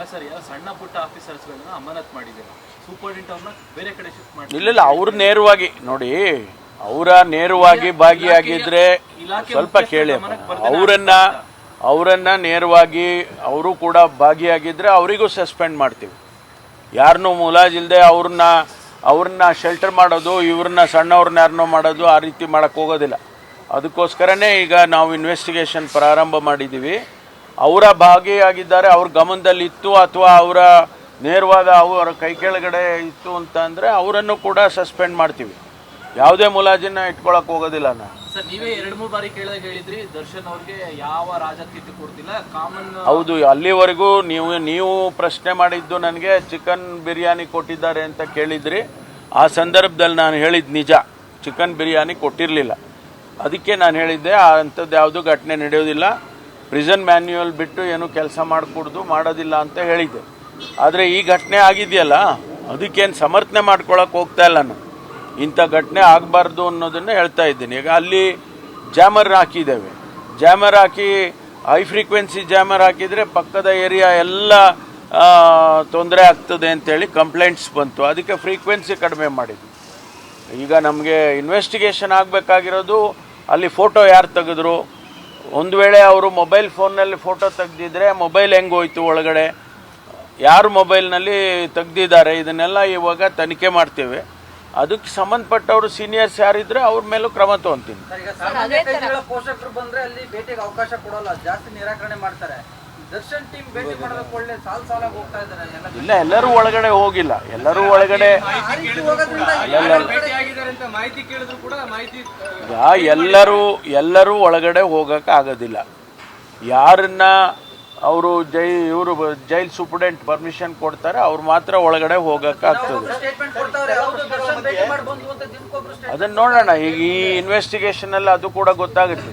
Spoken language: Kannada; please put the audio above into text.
ಅಲ್ಲ ಸರ್ ಎಲ್ಲ ಸಣ್ಣ ಪುಟ್ಟ ಆಫೀಸರ್ಸ್ಗಳನ್ನ ಅಮಾನತ್ ಮಾಡಿದ್ದೀರಾ. ಸೂಪರ್ಡೆಂಟ್ ಅವ್ರನ್ನ ಬೇರೆ ಕಡೆ ಶಿಫ್ಟ್ ಮಾಡಿ ಇಲ್ಲ ಇಲ್ಲ ಅವ್ರು ನೇರವಾಗಿ ನೋಡಿ ಅವರ ನೇರವಾಗಿ ಭಾಗಿಯಾಗಿದ್ರೆ ಸ್ವಲ್ಪ ಕೇಳಿ ಅವರನ್ನ ಅವರನ್ನ ನೇರವಾಗಿ ಅವರು ಕೂಡ ಭಾಗಿಯಾಗಿದ್ರೆ ಅವರಿಗೂ ಸಸ್ಪೆಂಡ್ ಮಾಡ್ತೀವಿ. ಯಾರನ್ನೂ ಮುಲಾಜಿಲ್ಲದೆ ಅವ್ರನ್ನ ಅವ್ರನ್ನ ಶೆಲ್ಟರ್ ಮಾಡೋದು ಇವ್ರನ್ನ ಸಣ್ಣವ್ರನ್ನ ಯಾರನ್ನೋ ಮಾಡೋದು ಆ ರೀತಿ ಮಾಡೋಕ್ಕೋಗೋದಿಲ್ಲ ಅದಕ್ಕೋಸ್ಕರನೇ ಈಗ ನಾವು ಇನ್ವೆಸ್ಟಿಗೇಷನ್ ಪ್ರಾರಂಭ ಮಾಡಿದ್ದೀವಿ. ಅವರ ಭಾಗಿಯಾಗಿದ್ದಾರೆ ಅವ್ರ ಗಮನದಲ್ಲಿ ಇತ್ತು ಅಥವಾ ಅವರ ನೇರವಾದ ಅವರ ಕೈ ಕೆಳಗಡೆ ಇತ್ತು ಅಂತ ಅಂದರೆ ಅವರನ್ನು ಕೂಡ ಸಸ್ಪೆಂಡ್ ಮಾಡ್ತೀವಿ. ಯಾವುದೇ ಮುಲಾಜಿನ ಇಟ್ಕೊಳಕ್ಕೆ ಹೋಗೋದಿಲ್ಲ ನಾನು ಸರ್ ನೀವೇ ಎರಡ್ ಮೂರು ಬಾರಿ ಕೇಳಿದಾಗ ಹೇಳಿದ್ರಿ ದರ್ಶನ್ ಅವ್ರಿಗೆ ಯಾವ ರಾಜಕೀಯ ಕೊಡ್ತಿಲ್ಲ ಕಾಮನ್ ಹೌದು ಅಲ್ಲಿವರೆಗೂ ನೀವು ನೀವು ಪ್ರಶ್ನೆ ಮಾಡಿದ್ದು ನನಗೆ ಚಿಕನ್ ಬಿರಿಯಾನಿ ಕೊಟ್ಟಿದ್ದಾರೆ ಅಂತ ಕೇಳಿದ್ರಿ. ಆ ಸಂದರ್ಭದಲ್ಲಿ ನಾನು ಹೇಳಿದ್ದು ನಿಜ ಚಿಕನ್ ಬಿರಿಯಾನಿ ಕೊಟ್ಟಿರಲಿಲ್ಲ. ಅದಕ್ಕೆ ನಾನು ಹೇಳಿದ್ದೆ ಆ ಅಂಥದ್ದು ಯಾವುದು ಘಟನೆ ನಡೆಯೋದಿಲ್ಲ. ಪ್ರಿಸನ್ ಮ್ಯಾನ್ಯುಯಲ್ ಬಿಟ್ಟು ಏನು ಕೆಲಸ ಮಾಡಿಕೊಡ್ದು ಮಾಡೋದಿಲ್ಲ ಅಂತ ಹೇಳಿದ್ದೆ. ಆದರೆ ಈ ಘಟನೆ ಆಗಿದೆಯಲ್ಲ, ಅದಕ್ಕೇನು ಸಮರ್ಥನೆ ಮಾಡ್ಕೊಳಕ್ಕೆ ಹೋಗ್ತಾ ಇಲ್ಲ ನಾನು. ಇಂಥ ಘಟನೆ ಆಗಬಾರ್ದು ಅನ್ನೋದನ್ನು ಹೇಳ್ತಾ ಇದ್ದೀನಿ. ಈಗ ಅಲ್ಲಿ ಜಾಮರ್ ಹಾಕಿದ್ದೇವೆ. ಜಾಮರ್ ಹಾಕಿ ಹೈ ಫ್ರೀಕ್ವೆನ್ಸಿ ಜಾಮರ್ ಹಾಕಿದರೆ ಪಕ್ಕದ ಏರಿಯಾ ಎಲ್ಲ ತೊಂದರೆ ಆಗ್ತದೆ ಅಂತೇಳಿ ಕಂಪ್ಲೇಂಟ್ಸ್ ಬಂತು. ಅದಕ್ಕೆ ಫ್ರೀಕ್ವೆನ್ಸಿ ಕಡಿಮೆ ಮಾಡಿದ್ವಿ. ಈಗ ನಮಗೆ ಇನ್ವೆಸ್ಟಿಗೇಷನ್ ಆಗಬೇಕಾಗಿರೋದು, ಅಲ್ಲಿ ಫೋಟೋ ಯಾರು ತೆಗೆದ್ರು? ಒಂದು ವೇಳೆ ಅವರು ಮೊಬೈಲ್ ಫೋನ್ನಲ್ಲಿ ಫೋಟೋ ತೆಗೆದಿದ್ರೆ ಮೊಬೈಲ್ ಹೆಂಗೆ ಹೋಯ್ತು ಒಳಗಡೆ? ಯಾರು ಮೊಬೈಲ್ನಲ್ಲಿ ತೆಗ್ದಿದ್ದಾರೆ? ಇದನ್ನೆಲ್ಲ ಇವಾಗ ತನಿಖೆ ಮಾಡ್ತೇವೆ. ಅದಕ್ಕೆ ಸಂಬಂಧಪಟ್ಟವರು ಸೀನಿಯರ್ಸ್ ಯಾರಿದ್ರೆ ಅವ್ರ ಮೇಲೂ ಕ್ರಮ ತೊಗೊತೀನಿ. ಇಲ್ಲ ಎಲ್ಲರೂ ಒಳಗಡೆ ಹೋಗಿಲ್ಲ. ಎಲ್ಲರೂ ಒಳಗಡೆ ಆ ರೀತಿ ಹೋಗೋದ್ರಿಂದ ಅಂತ ಮಾಹಿತಿ ಕೇಳಿದ್ರು ಕೂಡ ಮಾಹಿತಿ ಈಗ ಎಲ್ಲರೂ ಎಲ್ಲರೂ ಒಳಗಡೆ ಹೋಗಕ್ಕೆ ಆಗೋದಿಲ್ಲ. ಯಾರನ್ನ ಅವರು ಜೈ ಇವರು ಜೈಲ್ ಸೂಪರ್ಡೆಂಟ್ ಪರ್ಮಿಷನ್ ಕೊಡ್ತಾರೆ ಅವ್ರು ಮಾತ್ರ ಒಳಗಡೆ ಹೋಗಕ್ಕೆ ಆಗ್ತದೆ. ಸ್ಟೇಟ್ಮೆಂಟ್ ಕೊಡ್ತಾವ್ರೆ ದರ್ಶನ್ ಭೇಟಿ ಮಾಡಿ ಬಂದು ಅಂತ ದಿನಕ್ಕೊಬ್ರು ಅದನ್ನ ನೋಡೋಣ ಈಗ ಈ ಇನ್ವೆಸ್ಟಿಗೇಷನ್ ಅಲ್ಲಿ ಅದು ಕೂಡ ಗೊತ್ತಾಗುತ್ತೆ.